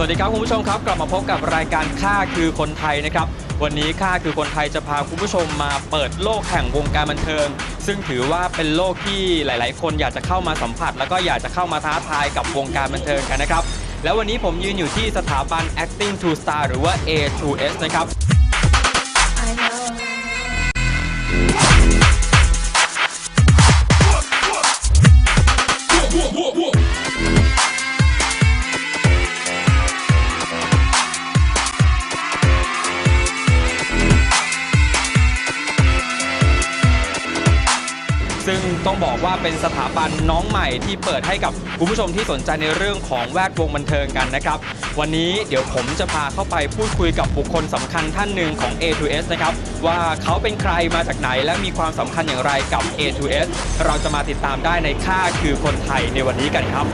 สวัสดีครับคุณผู้ชมครับ กลับมาพบกับรายการค่าคือคนไทยนะครับ วันนี้ค่าคือคนไทยจะพาคุณผู้ชมมาเปิดโลกแห่งวงการบันเทิง ซึ่งถือว่าเป็นโลกที่หลาย ๆ คนอยากจะเข้ามาสัมผัส แล้วก็อยากจะเข้ามาท้าทายกับวงการบันเทิงกันนะครับ แล้ววันนี้ผมยืนอยู่ที่สถาบัน acting to star หรือว่า A2S นะครับ I know. ต้องบอกว่าเป็นสถาบันน้องใหม่ที่เปิดให้กับคุณผู้ชมที่สนใจในเรื่องของแวดวงบันเทิงกันนะครับ วันนี้เดี๋ยวผมจะพาเข้าไปพูดคุยกับบุคคลสำคัญท่านหนึ่งของ A2S นะครับ ว่าเขาเป็นใครมาจากไหนและมีความสำคัญอย่างไรกับ A2S เราจะมาติดตามได้ในค่าคือคนไทยในวันนี้กันครับ